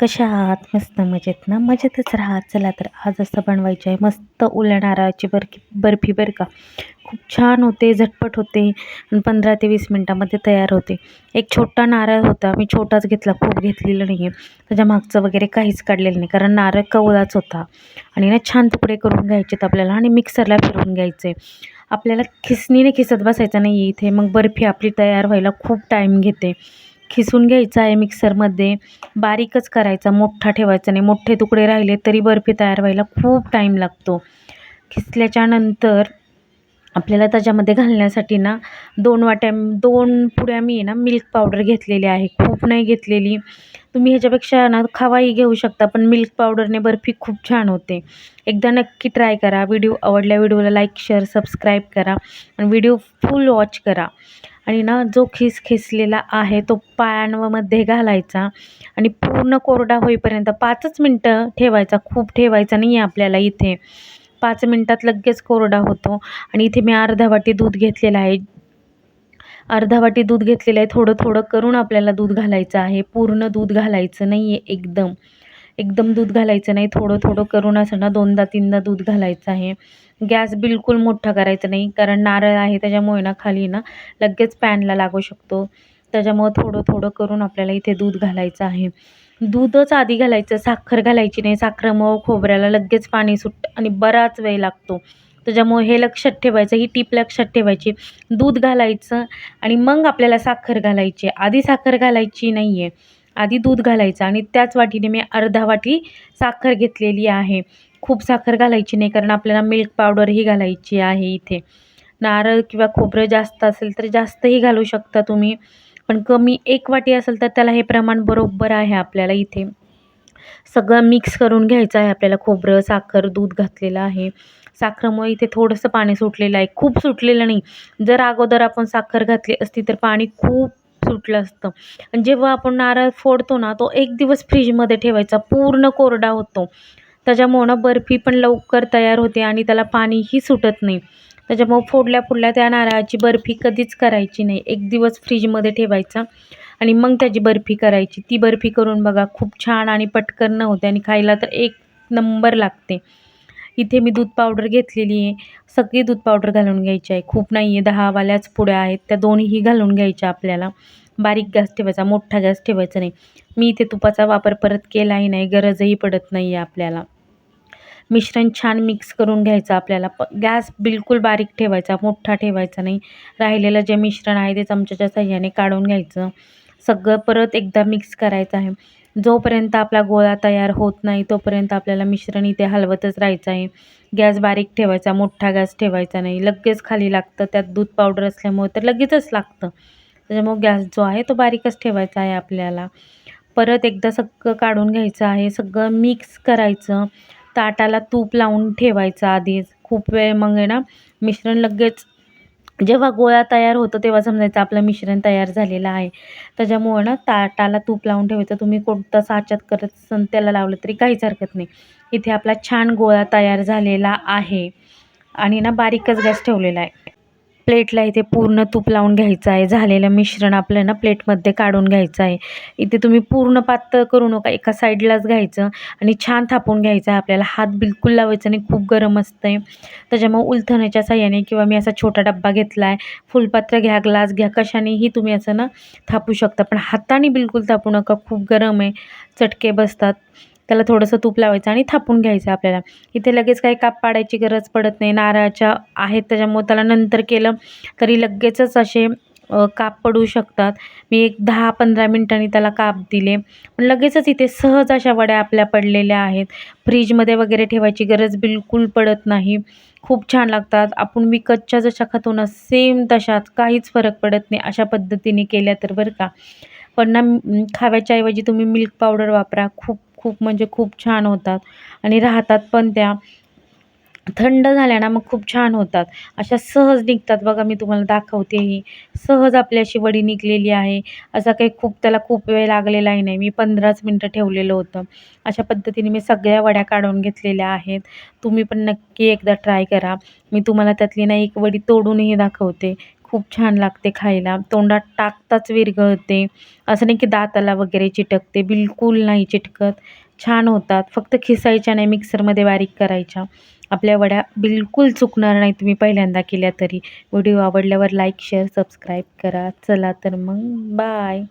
कशा आहात? मस्त मजेत ना? मजेतच राहा. चला तर आज असं बनवायचं आहे. मस्त ओल्या नारळाची बर्फी बर्फी बरं का. खूप छान होते झटपट होते. आणि पंधरा ते वीस मिनटामध्ये तयार होते. एक छोटा नारळ होता. मी छोटाच घेतला. खूप घेतलेला नाही आहे त्याच्या मागचं वगैरे काहीच काढलेलं नाही. कारण नारळ कवळाच होता. आणि ना छान तुकडे करून घ्यायचेत आपल्याला. आणि मिक्सरला फिरवून घ्यायचे आपल्याला खिसणीने खिसत बसायचं नाही आहे इथे. मग बर्फी आपली तयार व्हायला खूप टाईम घेते. खिसून घ्यायचं आहे मिक्सरमध्ये. बारीकच करायचा मोठा ठेवायचा नाही. मोठे तुकडे राहिले तरी बर्फी तयार व्हायला खूप टाईम लागतो. खिसल्याच्यानंतर आपल्याला त्याच्यामध्ये घालण्यासाठी ना दोन वाट्या दोन पुड्या मी आहे ना मिल्क पावडर घेतलेली आहे. खूप नाही घेतलेली. तुम्ही ह्याच्यापेक्षा ना खवाही घेऊ शकता पण मिल्क पावडरने बर्फी खूप छान होते. एकदा नक्की ट्राय करा. व्हिडिओ आवडल्या व्हिडिओला लाईक शेअर सबस्क्राईब करा. आणि व्हिडिओ फुल वॉच करा. आणि ना जो खिस खिसलेला आहे तो पायांमध्ये घालायचा आणि पूर्ण कोरडा होईपर्यंत पाचच मिनटं ठेवायचा खूप ठेवायचा नाही आहे आपल्याला इथे. पाच मिनटात लगेच कोरडा होतो आणि इथे मी अर्धा वाटी दूध घेतलेलं आहे. अर्धा वाटी दूध घेतलेलं आहे. थोडं थोडं करून आपल्याला दूध घालायचं आहे. पूर्ण दूध घालायचं नाही आहे एकदम. एकदम दूध घालायचं नाही थोडं थोडं करून असं ना दोनदा तीनदा दूध घालायचं आहे. गॅस बिलकुल मोठा करायचा नाही कारण नारळ आहे त्याच्यामुळे ना खाली ना लगेच पॅनला लागू शकतो. त्याच्यामुळं थोडं थोडं करून आपल्याला इथे दूध घालायचं आहे. दूधच आधी घालायचं साखर घालायची नाही साखरेमुळं खोबऱ्याला लगेच पाणी सुट आणि बराच वेळ लागतो. त्याच्यामुळे हे लक्षात ठेवायचं ही टीप लक्षात ठेवायची. दूध घालायचं आणि मग आपल्याला साखर घालायची. आधी साखर घालायची नाही आहे आधी दूध घालायचं आणि त्याच वाटीने मी अर्धा वाटी साखर घेतलेली आहे. खूप साखर घालायची नाही कारण आपल्याला मिल्क पावडरही घालायची आहे इथे. नारळ किंवा खोबरं जास्त असेल तर जास्तही घालू शकता तुम्ही. पण कमी एक वाटी असेल तर त्याला हे प्रमाण बरोबर आहे आपल्याला इथे. सगळं मिक्स करून घ्यायचं आहे आपल्याला खोबरं साखर दूध घातलेलं आहे. साखरेमुळे इथे थोडंसं पाणी सुटलेलं आहे. खूप सुटलेलं नाही. जर अगोदर आपण साखर घातली असती तर पाणी खूप सुटलं असतं. आणि जेव्हा आपण नारळ फोडतो ना तो एक दिवस फ्रीजमध्ये ठेवायचा. पूर्ण कोरडा होतो. त्याच्यामुळं बर्फी पण लवकर तयार होते आणि त्याला पाणीही सुटत नाही. त्याच्यामुळं फोडल्या फोडल्या त्या नारळाची बर्फी कधीच करायची नाही. एक दिवस फ्रीजमध्ये ठेवायचा आणि मग त्याची बर्फी करायची. ती बर्फी करून बघा खूप छान आणि पटकन होते आणि खायला तर एक नंबर लागते. इथे मी दूध पावडर घेतलेली आहे. सगळी दूध पावडर घालून घ्यायची आहे. खूप नाही आहे दहावाल्याच पुड्या आहेत. त्या दोन्हीही घालून घ्यायच्या आपल्याला. बारीक गॅस ठेवायचा मोठा गॅस ठेवायचा नाही. मी इथे तुपाचा वापर परत केलाही नाही. गरजही पडत नाही आहे आपल्याला. मिश्रण छान मिक्स करून घ्यायचं आपल्याला. प गॅस बिलकुल बारीक ठेवायचा मोठा ठेवायचा नाही. राहिलेलं जे मिश्रण आहे ते चमच्याच्या साह्याने काढून घ्यायचं. सगळं परत एकदा मिक्स करायचं आहे. जोपर्यंत आपला गोळा तयार होत नाही तोपर्यंत आपल्याला मिश्रण इथे हलवतच राहायचं आहे. गॅस बारीक ठेवायचा मोठा गॅस ठेवायचा नाही. लगेच खाली लागतं त्यात दूध पावडर असल्यामुळे तर लगेचच लागतं. त्याच्यामुळे गॅस जो आहे तो बारीकच ठेवायचा आहे आपल्याला. परत एकदा सगळं काढून घ्यायचं आहे सगळं मिक्स करायचं. ताटाला तूप लावून ठेवायचं आधीच. खूप वेळ मग आहे ना मिश्रण लगेच जेव्हा गोळा तयार होतो तेव्हा समजायचं आपलं मिश्रण तयार झालेलं आहे. त्याच्यामुळं ना ताटाला तूप लावून ठेवायचं. तुम्ही कोणता साच्यात करत असन त्याला लावलं तरी काहीच हरकत नाही. इथे आपला छान गोळा तयार झालेला आहे. आणि ना बारीकच गॅस ठेवलेला आहे. प्लेटला इथे पूर्ण तूप लावून घ्यायचं आहे. झालेलं मिश्रण आपल्याला ना प्लेटमध्ये काढून घ्यायचं आहे. इथे तुम्ही पूर्ण पातळ करू नका. एका साईडलाच घ्यायचं आणि छान थापून घ्यायचं आहे. आपल्याला हात बिलकुल लावायचं नाही. खूप गरम असतं आहे त्याच्यामुळे उलथण्याच्या साह्याने किंवा मी असा छोटा डब्बा घेतला आहे फुलपात्र घ्या ग्लास घ्या कशानेही तुम्ही असं ना थापू शकता. पण हाताने बिलकुल थापू नका. खूप गरम आहे. चटके बसतात. त्याला थोडंसं तूप लावायचं आणि थापून घ्यायचं आपल्याला. इथे लगेच काही काप पाडायची गरज पडत नाही. नारळाच्या आहेत त्याच्यामुळे त्याला नंतर केलं तरी लगेचच असे काप पडू शकतात. मी एक दहा पंधरा मिनटांनी त्याला काप दिले. पण लगेचच इथे सहज अशा वड्या आपल्या पडलेल्या आहेत. फ्रीजमध्ये वगैरे ठेवायची गरज बिलकुल पडत नाही. खूप छान लागतात. आपण विकतच्या जशा खातो ना सेम तशाच काहीच फरक पडत नाही अशा पद्धतीने केल्या तर बरं का. पण ना खाव्याच्या ऐवजी तुम्ही मिल्क पावडर वापरा. खूप खूप म्हणजे खूप छान होतात. आणि राहतात पण त्या. थंड झाल्या ना मग खूप छान होतात. अशा सहज निघतात. बघा मी तुम्हाला दाखवतेही सहज आपली अशी वडी निघलेली आहे. असा काही खूप त्याला खूप वेळ लागलेलाही नाही. मी पंधराच मिनटं ठेवलेलं होतं. अशा पद्धतीने मी सगळ्या वड्या काढून घेतलेल्या आहेत. तुम्ही पण नक्की एकदा ट्राय करा. मी तुम्हाला त्यातली ना एक वडी तोडूनही दाखवते. खूप छान लागते खायला. तोंडात टाकताच विरघळते. असं नाही की दाताला वगैरे चिटकते. बिलकुल नाही चिटकत. छान होतात. फक्त खिसायच्या नाही मिक्सरमध्ये बारीक करायच्या. आपल्या वड्या बिलकुल चुकणार नाही तुम्ही पहिल्यांदा केल्या तरी. व्हिडिओ आवडल्यावर लाईक शेअर सबस्क्राईब करा. चला तर मग. बाय